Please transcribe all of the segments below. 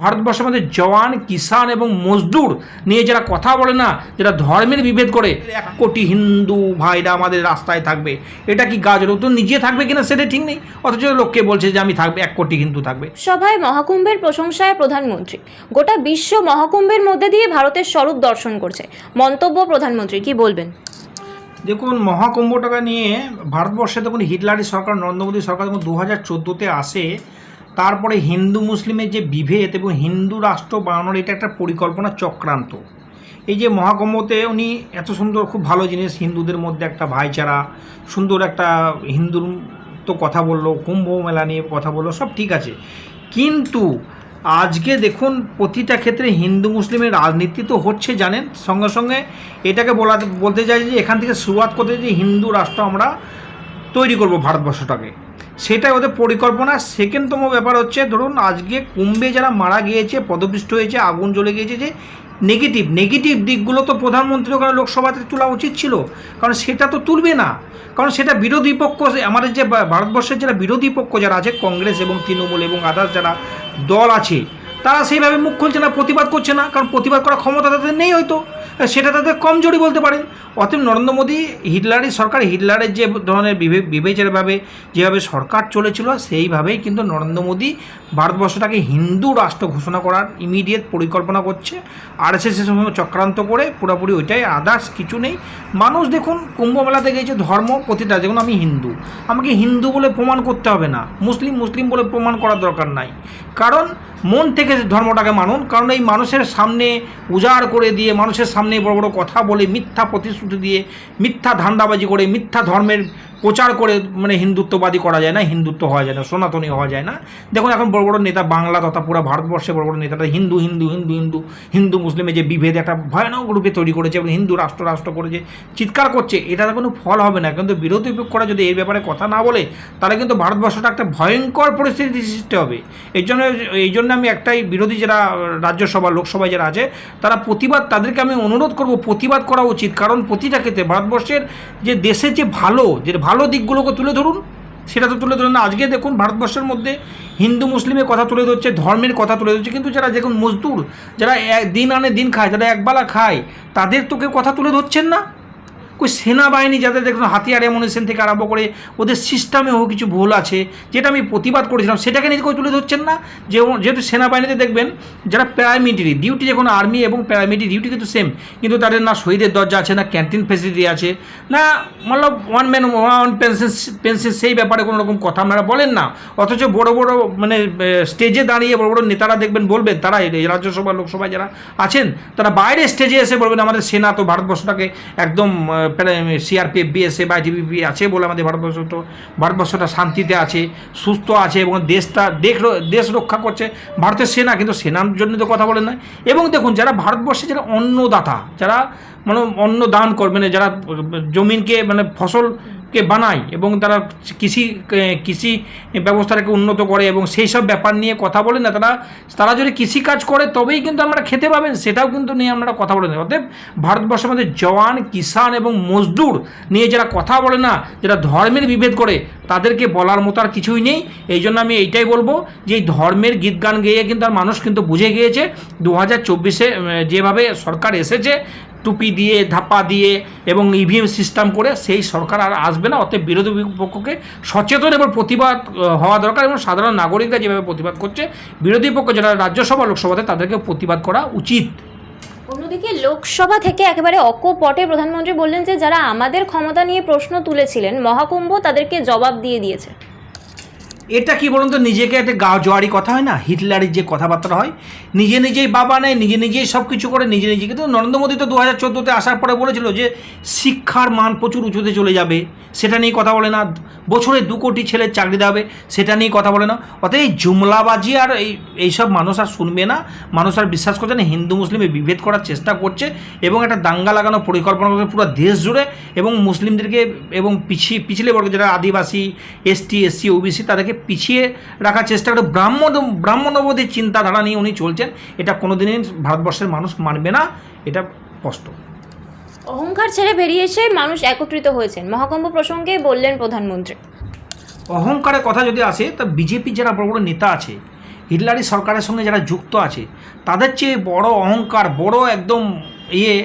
ভারতবর্ষের মধ্যে জওয়ান কিষান এবং মজদুর নিয়ে যারা কথা বলে না যারা ধর্মের বিভেদ করে এক কোটি হিন্দু ভাইরা আমাদের রাস্তায় থাকবে। এটা কি গাজর ও তো নিজে থাকবে কিনা সেটা ঠিক নেই। অথচ লোককে বলছে যে আমি থাকবে এক কোটি হিন্দু থাকবে। সভায় মহাকুম্ভের প্রশংসায় প্রধানমন্ত্রী। গোটা বিশ্ব মহাকুম্ভের মধ্যে দিয়ে ভারতের স্বরূপ দর্শন করছে। মন্তব্য প্রধানমন্ত্রী কি বলবেন? দেখুন মহাকুম্ভটাকে নিয়ে ভারতবর্ষে দেখুন হিটলারি সরকার নরেন্দ্র মোদী সরকার যখন দু হাজার চোদ্দোতে আসে তারপরে হিন্দু মুসলিমের যে বিভেদ এবং হিন্দু রাষ্ট্র বানানোর এটা একটা পরিকল্পনা চক্রান্ত। এই যে মহাকুম্ভতে উনি এত সুন্দর, খুব ভালো জিনিস, হিন্দুদের মধ্যে একটা ভাইচারা, সুন্দর একটা হিন্দুর তো কথা বলল, কুম্ভ মেলা নিয়ে কথা বলল, সব ঠিক আছে। কিন্তু আজকে দেখুন প্রতিটা ক্ষেত্রে হিন্দু মুসলিমের রাজনীতি তো হচ্ছে জানেন? সঙ্গে সঙ্গে এটাকে বলা, বলতে চাই যে এখান থেকে শুরুয়াত করতে যে হিন্দু রাষ্ট্র আমরা তৈরি করব ভারতবর্ষটাকে। সেটাই ওদের পরিকল্পনা। সেকেন্ডতম ব্যাপার হচ্ছে, ধরুন আজকে কুম্ভে যারা মারা গিয়েছে, পদপিষ্ট হয়েছে, আগুন জ্বলে গিয়েছে, যে নেগেটিভ নেগেটিভ দিকগুলো তো প্রধানমন্ত্রী ওখানে লোকসভাতে তোলা উচিত ছিল। কারণ সেটা তো তুলবে না। কারণ সেটা বিরোধী পক্ষ, আমাদের যে ভারতবর্ষের যারা বিরোধী পক্ষ যারা আছে, কংগ্রেস এবং তৃণমূল এবং আদার্স যারা দল আছে, তারা সেইভাবে মুখ খুলছে না, প্রতিবাদ করছে না। কারণ প্রতিবাদ করার ক্ষমতা তাদের নেই হয়তো। সেটা তাদের কমজোরি বলতে পারেন। অতএব নরেন্দ্র মোদী হিটলারের সরকার, হিটলারের যে ধরনের বিবে- বিবেচনাভাবে যেভাবে সরকার চলেছিল, সেইভাবেই কিন্তু নরেন্দ্র মোদী ভারতবর্ষটাকে হিন্দু রাষ্ট্র ঘোষণা করার ইমিডিয়েট পরিকল্পনা করছে। আর এস এসের সঙ্গে চক্রান্ত করে পুরোপুরি ওইটাই আদার্স কিছু নেই। মানুষ দেখুন, কুম্ভ মেলাতে গিয়েছে ধর্ম প্রতিটা, দেখুন আমি হিন্দু। আমাকে হিন্দু বলে প্রমাণ করতে হবে না, মুসলিম মুসলিম বলে প্রমাণ করার দরকার নাই। কারণ মন থেকে ধর্মটাকে মানুন, কারণ এই মানুষের সামনে উজাড় করে দিয়ে, মানুষের সামনে বড় বড় কথা বলে, মিথ্যা প্রতিশ্রুতি দিয়ে মিথ্যা ধান্দাবাজি করে মিথ্যা ধর্মের প্রচার করে মানে হিন্দুত্ববাদী করা যায় না, হিন্দুত্ব হওয়া যায় না, সনাতনী হওয়া যায় না। দেখুন, এখন বড় বড় নেতা বাংলা তথা পুরো ভারতবর্ষে বড় বড় নেতারা হিন্দু হিন্দু হিন্দু হিন্দু হিন্দু, মুসলিমের যে বিভেদ একটা ভয়ানক রূপে তৈরি করেছে এবং হিন্দু রাষ্ট্র রাষ্ট্র করেছে চিৎকার করছে, এটাতে কোনো ফল হবে না। কিন্তু বিরোধী পক্ষরা যদি এই ব্যাপারে কথা না বলে, তাহলে কিন্তু ভারতবর্ষটা একটা ভয়ঙ্কর পরিস্থিতি সৃষ্টি হবে। এই জন্য এই জন্য আমি একটাই বিরোধী যারা রাজ্যসভা, লোকসভায় যারা আছে, তারা প্রতিবাদ, তাদেরকে আমি অনুরোধ করব, প্রতিবাদ করা উচিত। কারণ প্রতিটা ক্ষেত্রে ভারতবর্ষের যে দেশের যে ভালো, যে ভালো দিকগুলোকে তুলে ধরুন, সেটা তো তুলে ধরুন না। আজকে দেখুন, ভারতবর্ষের মধ্যে হিন্দু মুসলিমের কথা তুলে ধরছে, ধর্মের কথা তুলে ধরছে, কিন্তু যারা দেখুন মজদুর, যারা দিন আনে দিন খায়, যারা একবেলা খায়, তাদের তো কেউ কথা তুলে ধরছেন না? কই সেনাবাহিনী যাদের দেখুন হাতিয়ার এমনিশন থেকে আরম্ভ করে ওদের সিস্টেমে সিস্টেমেও কিছু ভুল আছে, যেটা আমি প্রতিবাদ করেছিলাম, সেটাকে নিয়ে কেউ তুলে ধরছেন না? যে যেহেতু সেনাবাহিনীতে দেখবেন, যারা প্যারামিলিটারি ডিউটি যখন আর্মি এবং প্যারামিলিটারি ডিউটি কিন্তু সেম কিন্তু তাদের না শহীদের দরজা আছে, না ক্যান্টিন ফেসিলিটি আছে, না মতলব one man one pension pension সেই ব্যাপারে কোনো রকম কথা আপনারা বলেন না। অথচ বড় বড় মানে স্টেজে দাঁড়িয়ে বড় বড় নেতারা দেখবেন বলবেন, তারা রাজ্যসভা লোকসভায় যারা আছেন, তারা বাইরে স্টেজে এসে বলবেন, আমাদের সেনা তো ভারতবর্ষটাকে একদম সিআরপিএফ বিএসএ বা জিবিপি আছে বলে আমাদের ভারতবর্ষ তো ভারতবর্ষটা শান্তিতে আছে, সুস্থ আছে এবং দেশটা দেখ দেশ রক্ষা করছে। ভারতের সেনা কিন্তু সেনার জন্য তো কথা বলেন না এবং দেখুন, যারা ভারতবর্ষে যারা অন্নদাতা, যারা মানে অন্ন দান করবে না যারা জমিনকে মানে ফসলকে বানায় এবং তারা কৃষি কৃষি ব্যবস্থাটাকে উন্নত করে এবং সেই সব ব্যাপার নিয়ে কথা বলে না, তারা তারা যদি কৃষিকাজ করে তবেই কিন্তু আমরা খেতে পাবেন, সেটাও কিন্তু নিয়ে আমরা কথা বলে না। অতএব ভারতবর্ষের মধ্যে জওয়ান কিষান এবং মজদুর নিয়ে যারা কথা বলে না, যারা ধর্মের বিভেদ করে, তাদেরকে বলার মতো আর কিছুই নেই। এই জন্য আমি এইটাই বলব যে এই ধর্মের গীত গান গেয়ে কিন্তু আর মানুষ কিন্তু বুঝে গিয়েছে। দু হাজার চব্বিশে যেভাবে সরকার এসেছে টুপি দিয়ে, ধাপা দিয়ে এবং ইভিএম সিস্টেম করে সেই সরকার আর আসবে না। অতএব বিরোধী পক্ষকে সচেতন এবং প্রতিবাদ হওয়া দরকার এবং সাধারণ নাগরিকরা যেভাবে প্রতিবাদ করছে, বিরোধী পক্ষ যারা রাজ্যসভা, লোকসভাতে তাদেরকে প্রতিবাদ করা উচিত। অন্যদিকে লোকসভা থেকে একেবারে অকপটে প্রধানমন্ত্রী বললেন যে, যারা আমাদের ক্ষমতা নিয়ে প্রশ্ন তুলেছিলেন, মহাকুম্ভ তাদেরকে জবাব দিয়ে দিয়েছে। এটা কি বলুন তো, নিজেকে একটা গা জোয়ারি কথা হয় না? হিটলারের যে কথাবার্তা হয়, নিজে নিজেই বাবা নেয়, নিজে নিজেই সব কিছু করে, নিজে নিজে কিন্তু নরেন্দ্র মোদী তো দু হাজার চোদ্দোতে আসার পরে বলেছিল যে শিক্ষার মান প্রচুর উঁচুতে চলে যাবে। সেটা নিয়ে কথা বলে না। বছরে দু কোটি ছেলের চাকরি দেবে সেটা নিয়ে কথা বলে না। অতএব এই জুমলাবাজি আর এই, এইসব মানুষ আর শুনবে না। মানুষ আর বিশ্বাস করছে না, হিন্দু মুসলিমে বিভেদ করার চেষ্টা করছে এবং একটা দাঙ্গা লাগানোর পরিকল্পনা করছে পুরো দেশ জুড়ে এবং মুসলিমদেরকে এবং পিছিয়ে পিছলে বর্গ যারা আদিবাসী, এসটি, এসসি, ওবিসি, তাদেরকে পিছিয়ে রাখার চেষ্টা করে। ব্রাহ্মণ ব্রাহ্মণবোধী চিন্তাধারা নিয়ে উনি চলছেন। এটা কোনোদিনই ভারতবর্ষের মানুষ মানবে না। এটা স্পষ্ট। অহংকার ছেড়ে বেরিয়ে এসে মানুষ একত্রিত হয়েছেন। মহাকুম্ভ প্রসঙ্গে বললেন প্রধানমন্ত্রী। অহংকারের কথা যদি আসে তা বিজেপির যারা বড় বড় নেতা আছে হিটলারি সরকারের সঙ্গে যারা যুক্ত আছে তাদের চেয়ে বড় অহংকার বড় একদম ইয়ে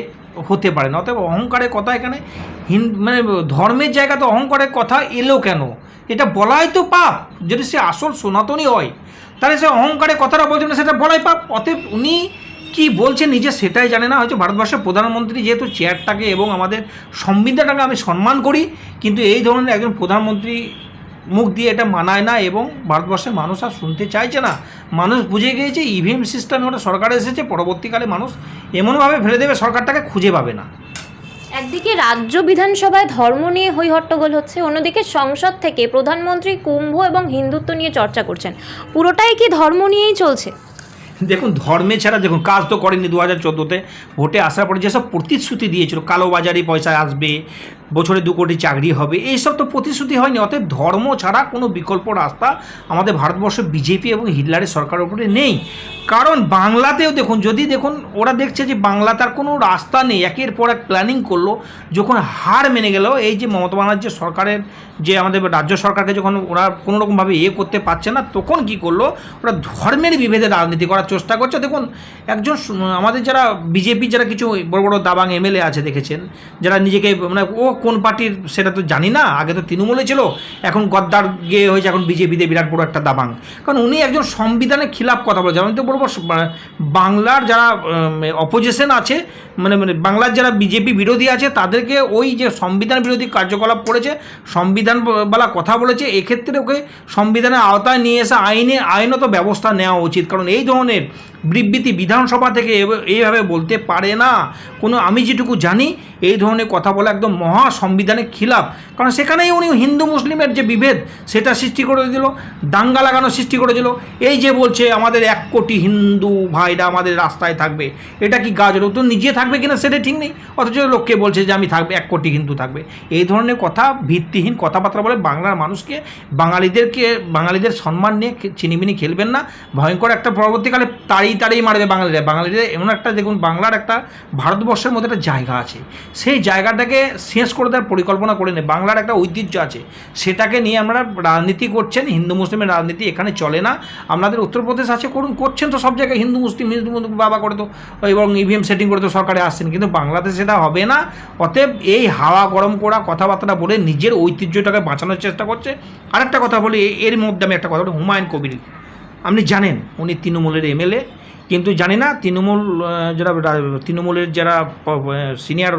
হতে পারে না। অতএব অহংকারের কথা এখানে হিন মানে ধর্মের জায়গাতে অহংকারের কথা, এলো কেন? এটা বলাই তো পাপ। যদি সে আসল সনাতনই হয়, তাহলে সে অহংকারের কথাটা বলছে না, সেটা বলাই পাপ। অতএব উনি কি বলছে নিজে সেটাই জানে না। হয়তো ভারতবর্ষের প্রধানমন্ত্রী যেহেতু চেয়ারটাকে এবং আমাদের সংবিধানটাকে আমি সম্মান করি, কিন্তু এই ধরনের একজন প্রধানমন্ত্রী মুখ দিয়ে এটা মানায় না এবং ভারতবর্ষের মানুষ আর শুনতে চাইছে না। মানুষ বুঝে গিয়েছে ইভিএম সিস্টেমে ওটা সরকার এসেছে, পরবর্তীকালে মানুষ এমনভাবে ফেলে দেবে, সরকারটাকে খুঁজে পাবে না। একদিকে রাজ্য বিধানসভায় ধর্ম নিয়ে হই হট্টগোল হচ্ছে, অন্যদিকে সংসদ থেকে প্রধানমন্ত্রী কুম্ভ এবং হিন্দুত্ব নিয়ে চর্চা করছেন। পুরোটাই কি ধর্ম নিয়েই চলছে? দেখুন, ধর্মে ছাড়া দেখুন, কাজ তো করেনি দু হাজার চোদ্দোতে। ভোটে আসার পরে যেসব প্রতিশ্রুতি দিয়েছিল কালোবাজারি পয়সা আসবে বছরে দু কোটি চাকরি হবে। এইসব তো প্রতিশ্রুতি হয়নি। অতএব ধর্ম ছাড়া কোনো বিকল্প রাস্তা আমাদের ভারতবর্ষ বিজেপি এবং হিটলারের সরকারের উপরে নেই। কারণ বাংলাতেও দেখুন, যদি দেখুন, ওরা দেখছে যে বাংলা তার কোনো রাস্তা নেই। একের পর এক প্ল্যানিং করল, যখন হার মেনে গেল, এই যে মমতা ব্যানার্জি সরকারের যে আমাদের রাজ্য সরকারকে যখন ওরা কোনো রকমভাবে ইয়ে করতে পারছে না, তখন কি করল? ওরা ধর্মের বিভেদে রাজনীতি করার চেষ্টা করছে। দেখুন, একজন আমাদের যারা বিজেপি যারা কিছু বড় বড় দাবাং এমএলএ আছে দেখেছেন, যারা নিজেকে মানে ও কোন পার্টির সেটা তো জানি না, আগে তো তৃণমূলে ছিল, এখন গদ্দার গিয়ে হয়েছে, এখন বিজেপিতে বিরাট বড় একটা দাবাং। কারণ উনি একজন সংবিধানের খিলাফ কথা বলেছেন আমি তো বলব বাংলার যারা অপোজিশন আছে মানে মানে বাংলার যারা বিজেপি বিরোধী আছে, তাদেরকে ওই যে সংবিধান বিরোধী কার্যকলাপ করেছে, সংবিধান বলা কথা বলেছে, এক্ষেত্রে ওকে সংবিধানের আওতায় নিয়ে এসে আইনে, আইনত ব্যবস্থা নেওয়া উচিত। কারণ এই ধরনের বিবৃতি বিধানসভা থেকে এইভাবে বলতে পারে না। কোনো আমি যেটুকু জানি, এই ধরনের কথা বলা একদম মহা সংবিধানের খিলাফ। কারণ সেখানেই উনি হিন্দু মুসলিমের যে বিভেদ, সেটা সৃষ্টি করে দিল, দাঙ্গা লাগানো সৃষ্টি করে দিল। এই যে বলছে, আমাদের এক কোটি হিন্দু ভাইরা আমাদের রাস্তায় থাকবে। এটা কি গাছ তো নিজে থাকবে কিনা সেটা ঠিক নেই। অথচ লোককে বলছে যে, আমি থাকবে, এক কোটি হিন্দু থাকবে। এই ধরনের কথা ভিত্তিহীন কথাবার্তা বলে বাংলার মানুষকে, বাঙালিদেরকে, বাঙালিদের সম্মান নিয়ে চিনিমিনি খেলবেন না। ভয়ঙ্কর একটা পরবর্তীকালে তাড়ি তাড়িয়ে মারবে বাঙালিরা। বাঙালিদের এমন একটা, দেখুন, বাংলার একটা ভারতবর্ষের মধ্যে একটা জায়গা আছে। সেই জায়গাটাকে শেষ করে দেওয়ার পরিকল্পনা করে নেই বাংলার একটা ঐতিহ্য আছে। সেটাকে নিয়ে আমরা রাজনীতি করছেন, হিন্দু মুসলিমের রাজনীতি এখানে চলে না। আপনাদের উত্তরপ্রদেশ আছে, করুন, করছেন তো সব জায়গায়। হিন্দু, মুসলিম, হিন্দু বাবা করে তো, এবং ইভিএম সেটিং করে তো সরকারে আসছেন। কিন্তু বাংলাদেশে সেটা হবে না। অতএব এই হাওয়া গরম করা কথাবার্তা বলে নিজের ঐতিহ্যটাকে বাঁচানোর চেষ্টা করছে। আরেকটা কথা বলি এর মধ্যে আমি একটা কথা বলি, হুমায়ুন কবির। আপনি জানেন, উনি তৃণমূলের এমএলএ। কিন্তু জানি না, তৃণমূল যারা, তৃণমূলের যারা সিনিয়র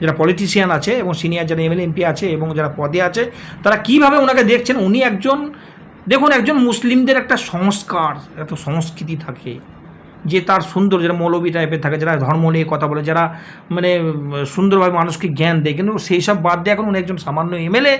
যারা পলিটিশিয়ান আছে এবং সিনিয়র যারা এমএলএ এমপি আছে এবং যারা পদে আছে, তারা কীভাবে ওনাকে দেখছেন? উনি একজন, দেখুন, একজন মুসলিমদের একটা সংস্কার, এত সংস্কৃতি থাকে। যে তার সুন্দর যারা মৌলবী টাইপের থাকে, যারা ধর্ম নিয়ে কথা বলে, যারা মানে সুন্দরভাবে মানুষকে জ্ঞান দেয়, কিন্তু সেই সব বাদ দিয়ে এখন উনি একজন সামান্য এমএলএ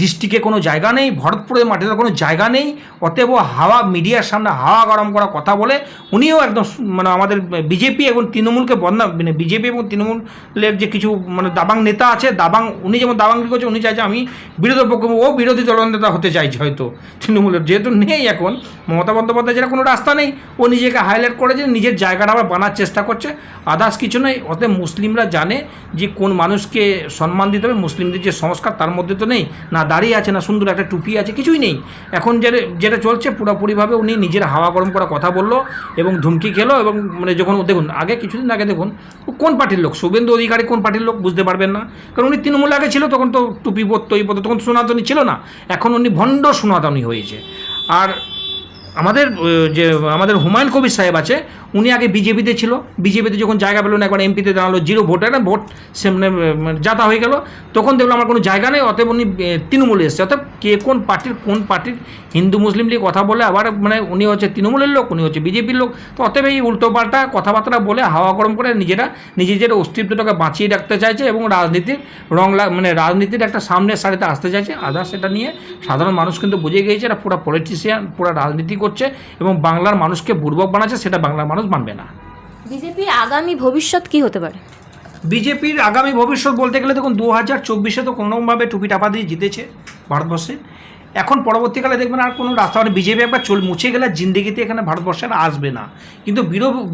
ডিস্ট্রিক্টে কোনো জায়গা নেই, ভরতপুরের মাটিতে কোনো জায়গা নেই, অতএব হাওয়া মিডিয়ার সামনে হাওয়া গরম করা কথা বলে, উনিও একদম মানে আমাদের বিজেপি এবং তৃণমূলকে বদনাম মানে বিজেপি এবং তৃণমূলের যে কিছু মানে দাবাং নেতা আছে, দাবাং, উনি যেমন দাবাঙ্গি করছে, উনি চাইছে আমি বিরোধী পক্ষ, ও বিরোধী দলনেতা হতে চাইছে হয়তো, তৃণমূলের, যেহেতু নেই এখন, মমতা বন্দ্যোপাধ্যায় যেটা কোনো রাস্তা নেই, ও নিজেকে হাইলাইট করে যে নিজের জায়গাটা আবার বানার চেষ্টা করছে। আদার্স কিছু নয়, অতএব মুসলিমরা জানে যে কোন মানুষকে সম্মান দিতে হবে। মুসলিমদের যে সংস্কার, তার মধ্যে তো নেই। না দাঁড়িয়ে আছে, না সুন্দর একটা টুপি আছে, কিছুই নেই। এখন যেটা যেটা চলছে, পুরোপুরিভাবে উনি নিজের হাওয়া গরম করা কথা বলল এবং ধুমকি খেলো এবং মানে যখন, দেখুন, আগে, কিছুদিন আগে দেখুন, কোন পার্টির লোক? শুভেন্দু অধিকারী কোন পার্টির লোক বুঝতে পারবেন না। কারণ উনি তৃণমূল আগে ছিল, তখন তো টুপি পরতো, এই পরতো, তখন সনাতনী ছিল না। এখন উনি ভণ্ড সনাতনী হয়েছে। আর আমাদের যে, আমাদের হুমায়ুন কবির সাহেব আছে, উনি আগে বিজেপিতে ছিল। বিজেপিতে যখন জায়গা পেল না, একবার এমপিতে দাঁড়াল, জিরো ভোটে না ভোট সে মানে যাতা হয়ে গেল। তখন দেখল আমার কোনো জায়গা নেই, অতএব উনি তৃণমূলে এসছে। অতএব কে, কোন পার্টির কোন পার্টির হিন্দু, মুসলিম নিয়ে কথা বলে, আবার মানে উনি হচ্ছে তৃণমূলের লোক, উনি হচ্ছে বিজেপির লোক। তো অতএব এই উল্টোপাল্টা কথাবার্তা বলে, হাওয়া গরম করে নিজেরা, নিজেদের অস্তিত্বটাকে বাঁচিয়ে রাখতে চাইছে এবং রাজনীতির রং মানে রাজনীতির একটা সামনের সারিতে আসতে চাইছে। আদার্স এটা নিয়ে সাধারণ মানুষ কিন্তু বুঝে গিয়েছে এরা পুরো পলিটিশিয়ান পুরো রাজনীতি করছে এবং বাংলার মানুষকে বুর্বক বানাচ্ছে সেটা বাংলার মানুষ মানবে না। বিজেপি আগামী ভবিষ্যৎ কি হতে পারে? বিজেপির আগামী ভবিষ্যৎ বলতে গেলে দেখুন দু হাজার চব্বিশে তো কোনোভাবে টুপি টাপা দিয়ে জিতেছে ভারতবর্ষে। এখন পরবর্তীকালে দেখবেন আর কোনো রাস্তা মানে বিজেপি একবার চল মুছে গেলে জিন্দিগিতে এখানে ভারতবর্ষে আর আসবে না। কিন্তু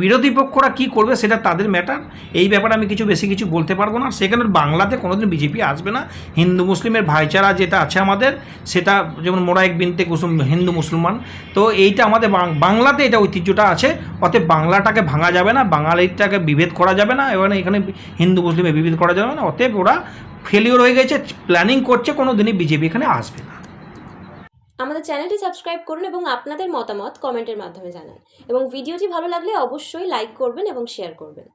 বিরোধী পক্ষরা কী করবে সেটা তাদের ম্যাটার এই ব্যাপারে আমি কিছু বেশি কিছু বলতে পারব না। সেখানে বাংলাতে কোনোদিন বিজেপি আসবে না। হিন্দু মুসলিমের ভাইচারা যেটা আছে আমাদের, সেটা যেমন মোরাইক বিনতে কুসুম হিন্দু মুসলমান, তো এইটা আমাদের বাংলাতে এটা ঐতিহ্যটা আছে। অতএব বাংলাটাকে ভাঙা যাবে না, বাঙালিটাকে বিভেদ করা যাবে না এবং এখানে হিন্দু মুসলিমে বিভেদ করা যাবে না। অতএব ওরা ফেলিওর হয়ে গেছে প্ল্যানিং করছে কোনো দিনই বিজেপি এখানে আসবে না। আমাদের চ্যানেলটি সাবস্ক্রাইব করুন এবং আপনাদের মতামত কমেন্টের মাধ্যমে জানান। এবং ভিডিওটি ভালো লাগলে অবশ্যই লাইক করবেন এবং শেয়ার করবেন।